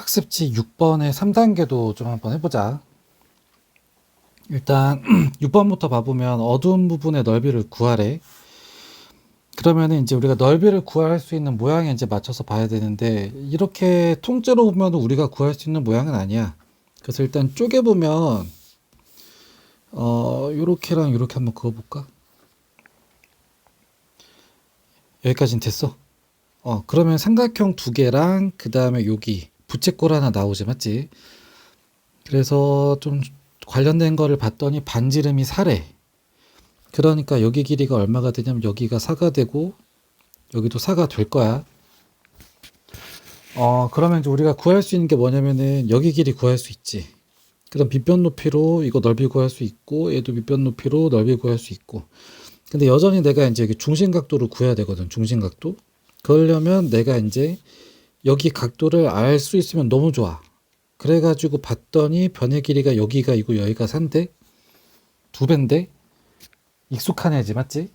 학습지 6번의 3단계도 좀 한번 해보자. 일단 6번부터 봐보면 어두운 부분의 넓이를 구하래. 그러면은 이제 우리가 넓이를 구할 수 있는 모양에 이제 맞춰서 봐야 되는데 이렇게 통째로 보면 우리가 구할 수 있는 모양은 아니야. 그래서 일단 쪼개 보면 어 요렇게랑 요렇게 한번 그어볼까? 여기까지는 됐어. 어 그러면 삼각형 두 개랑 그 다음에 여기 부채꼴 하나 나오지 맞지? 그래서 좀 관련된 거를 봤더니 반지름이 4래. 그러니까 여기 길이가 얼마가 되냐면 여기가 4가 되고 여기도 4가 될 거야. 어, 그러면 이제 우리가 구할 수 있는 게 뭐냐면은 여기 길이 구할 수 있지. 그럼 밑변 높이로 이거 넓이 구할 수 있고 얘도 밑변 높이로 넓이 구할 수 있고. 근데 여전히 내가 이제 중심 각도를 구해야 되거든. 중심 각도. 그러려면 내가 이제 여기 각도를 알 수 있으면 너무 좋아. 그래가지고 봤더니 변의 길이가 여기가 이고 여기가 3대? 두 배인데? 익숙한 애지 맞지?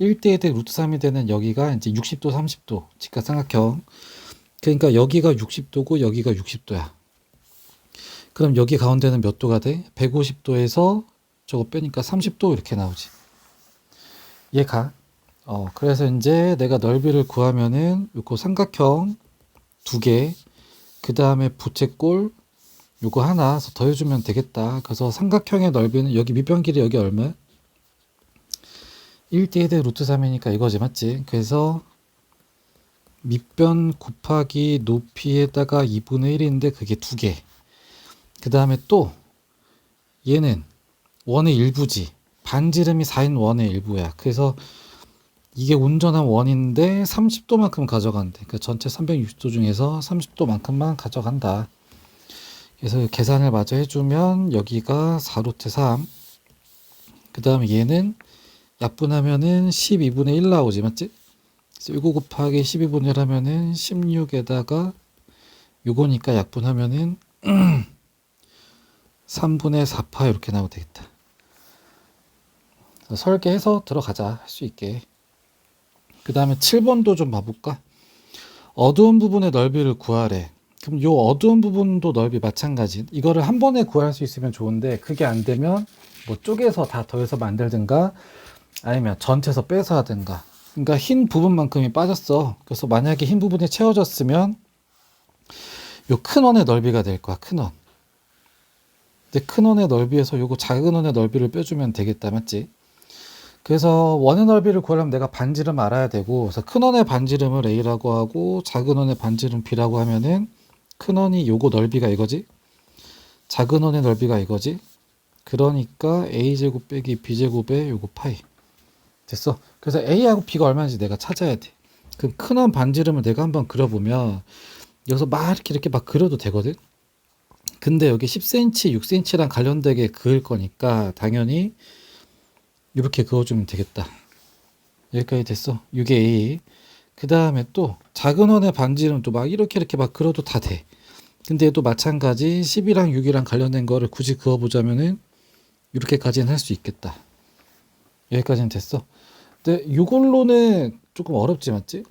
1대 1대 루트 3이 되는 여기가 이제 60도 30도. 직각삼각형. 그러니까 여기가 60도고 여기가 60도야. 그럼 여기 가운데는 몇 도가 돼? 150도에서 저거 빼니까 30도 이렇게 나오지. 얘 가? 어 그래서 이제 내가 넓이를 구하면은 요거 삼각형 두 개, 그 다음에 부채꼴 요거 하나 더해주면 되겠다. 그래서 삼각형의 넓이는 여기 밑변 길이 여기 얼마야? 1대 1대 루트 3이니까 이거지 맞지? 그래서 밑변 곱하기 높이에다가 2분의 1인데 그게 두 개. 그 다음에 또 얘는 원의 일부지. 반지름이 4인 원의 일부야. 그래서 이게 온전한 원인데 30도만큼 가져간대. 그러니까 전체 360도 중에서 30도만큼만 가져간다. 그래서 계산을 마저 해주면 여기가 4루트 3. 그 다음에 얘는 약분하면은 12분의 1 나오지, 맞지? 그래서 곱하기 12분의 1 하면은 16에다가 요거니까 약분하면은 3분의 4파 이렇게 나오면 되겠다. 설계해서 들어가자. 할 수 있게. 그 다음에 7번도 좀 봐볼까? 어두운 부분의 넓이를 구하래. 그럼 요 어두운 부분도 넓이 마찬가지. 이거를 한 번에 구할 수 있으면 좋은데 그게 안 되면 뭐 쪼개서 다 더해서 만들든가 아니면 전체에서 빼서 하든가. 그러니까 흰 부분만큼이 빠졌어. 그래서 만약에 흰 부분이 채워졌으면 요 큰 원의 넓이가 될 거야. 큰 원. 근데 큰 원의 넓이에서 요거 작은 원의 넓이를 빼주면 되겠다. 맞지? 그래서 원의 넓이를 구하려면 내가 반지름 알아야 되고 그래서 큰 원의 반지름을 A라고 하고 작은 원의 반지름 B라고 하면은 큰 원이 요거 넓이가 이거지? 작은 원의 넓이가 이거지? 그러니까 A제곱 빼기 B제곱에 요거 파이. 됐어? 그래서 A하고 B가 얼마인지 내가 찾아야 돼. 그럼 큰 원 반지름을 내가 한번 그려보면 여기서 막 이렇게 이렇게 막 그려도 되거든? 근데 여기 10cm 6cm랑 관련되게 그을 거니까 당연히 이렇게 그어주면 되겠다. 여기까지 됐어. 6의 A. 그 다음에 또 작은 원의 반지름 또 막 이렇게 이렇게 막 그려도 다 돼. 근데 또 마찬가지 10이랑 6이랑 관련된 거를 굳이 그어보자면은 이렇게까지는 할 수 있겠다. 여기까지는 됐어. 근데 이걸로는 조금 어렵지 맞지?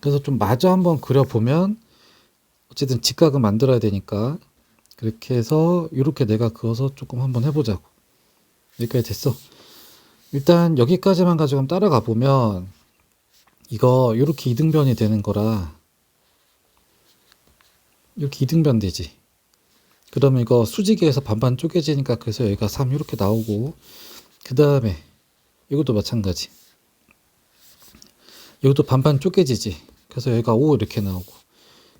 그래서 좀 마저 한번 그려보면 어쨌든 직각은 만들어야 되니까 그렇게 해서 이렇게 내가 그어서 조금 한번 해보자고. 여기까지 됐어. 일단 여기까지만 가지고 따라가 보면 이거 이렇게 이등변이 되는 거라 이렇게 이등변 되지. 그러면 이거 수직에서 반반 쪼개지니까 그래서 여기가 3 이렇게 나오고 그 다음에 이것도 마찬가지. 이것도 반반 쪼개지지. 그래서 여기가 5 이렇게 나오고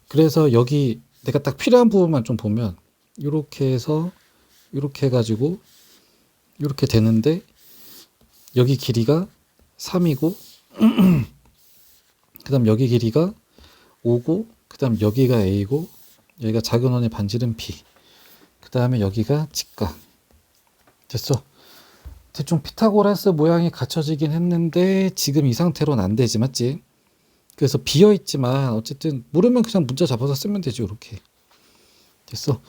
그래서 여기 내가 딱 필요한 부분만 좀 보면 이렇게 해서 이렇게 해가지고 이렇게 되는데 여기 길이가 3이고 그 다음 여기 길이가 5고 그 다음 여기가 A고 여기가 작은 원의 반지름 B 그 다음에 여기가 직각. 됐어? 대충 피타고라스 모양이 갖춰지긴 했는데 지금 이 상태로는 안 되지 맞지? 그래서 비어 있지만 어쨌든 모르면 그냥 문자 잡아서 쓰면 되지 이렇게. 됐어?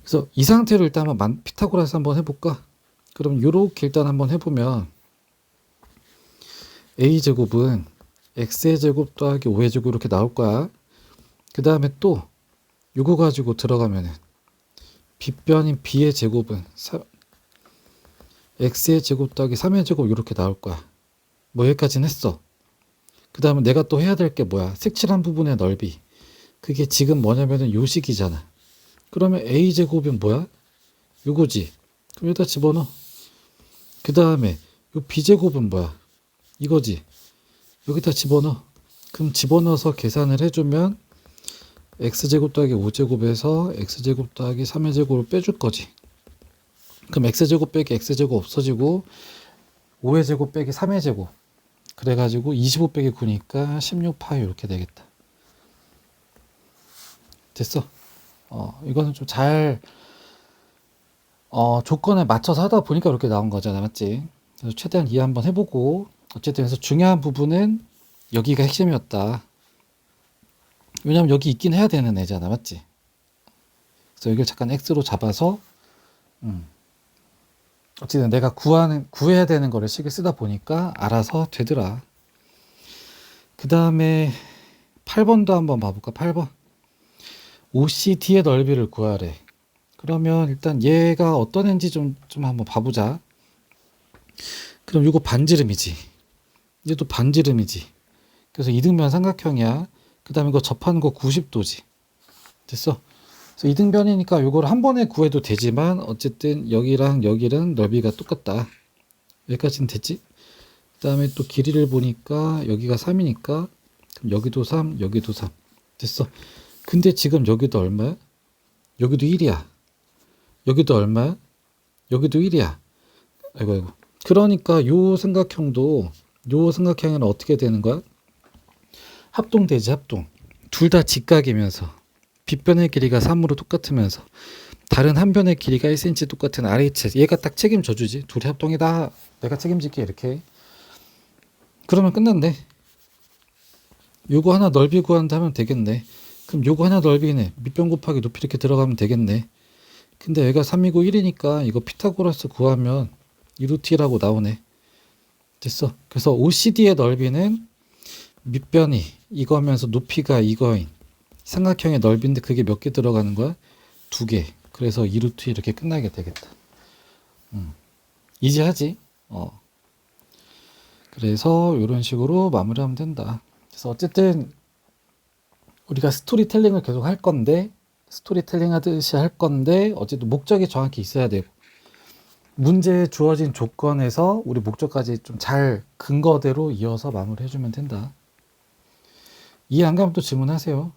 그래서 이 상태로 일단 한번 피타고라스 한번 해볼까? 그럼 이렇게 일단 한번 해보면 a제곱은 x의 제곱 더하기 5의 제곱 이렇게 나올 거야. 그 다음에 또 요거 가지고 들어가면은 빗변인 b의 제곱은 사- x의 제곱 더하기 3의 제곱 이렇게 나올 거야. 뭐 여기까지는 했어. 그 다음에 내가 또 해야 될 게 뭐야? 색칠한 부분의 넓이. 그게 지금 뭐냐면은 요식이잖아. 그러면 a 제곱은 뭐야? 요거지. 그럼 여기다 집어넣어. 그 다음에 요 b 제곱은 뭐야? 이거지. 여기다 집어넣어. 그럼 집어넣어서 계산을 해주면 x제곱 더하기 5제곱에서 x제곱 더하기 3의 제곱을 빼줄 거지. 그럼 x제곱 빼기 x제곱 없어지고 5의 제곱 빼기 3의 제곱 그래가지고 25 빼기 9니까 16파이 이렇게 되겠다. 됐어. 어, 이거는 좀 잘, 어, 조건에 맞춰서 하다 보니까 이렇게 나온 거잖아. 맞지? 그래서 최대한 이해 한번 해보고, 어쨌든 그래서 중요한 부분은 여기가 핵심이었다. 왜냐면 여기 있긴 해야 되는 애잖아. 맞지? 그래서 여기를 잠깐 X로 잡아서, 음. 어쨌든 내가 구하는, 구해야 되는 거를 식을 쓰다 보니까 알아서 되더라. 그 다음에 8번도 한번 봐볼까? 8번. OCD의 넓이를 구하래. 그러면 일단 얘가 어떤 애인지 좀, 좀 한번 봐보자. 그럼 이거 반지름이지. 얘도 반지름이지. 그래서 이등변 삼각형이야. 그 다음에 이거 접하는 거 90도지. 됐어. 그래서 이등변이니까 이걸 한 번에 구해도 되지만 어쨌든 여기랑 여기랑 넓이가 똑같다. 여기까지는 됐지? 그 다음에 또 길이를 보니까 여기가 3이니까 그럼 여기도 3, 여기도 3. 됐어. 근데 지금 여기도 얼마야? 여기도 1이야. 여기도 얼마야? 여기도 1이야. 아이고 아이고. 그러니까 요 삼각형도 요 삼각형은 어떻게 되는 거야? 합동되지 합동. 둘 다 직각이면서 빗변의 길이가 3으로 똑같으면서 다른 한 변의 길이가 1cm 똑같은 RH 얘가 딱 책임져 주지. 둘이 합동이다. 내가 책임질게 이렇게. 그러면 끝났네. 요거 하나 넓이 구한다 하면 되겠네. 그럼 요거 하나 넓이네. 밑변 곱하기 높이 이렇게 들어가면 되겠네. 근데 얘가 3이고 1이니까 이거 피타고라스 구하면 2루트라고 나오네. 됐어. 그래서 OCD의 넓이는 밑변이 이거면서 높이가 이거인 삼각형의 넓이인데 그게 몇 개 들어가는 거야? 두 개. 그래서 2루트 이렇게 끝나게 되겠다. 음. 이지하지? 어. 그래서 이런 식으로 마무리하면 된다. 그래서 어쨌든 우리가 스토리텔링을 계속 할 건데 스토리텔링 하듯이 할 건데 어쨌든 목적이 정확히 있어야 되고 문제에 주어진 조건에서 우리 목적까지 좀 잘 근거대로 이어서 마무리해주면 된다. 이해 안 가면 또 질문하세요.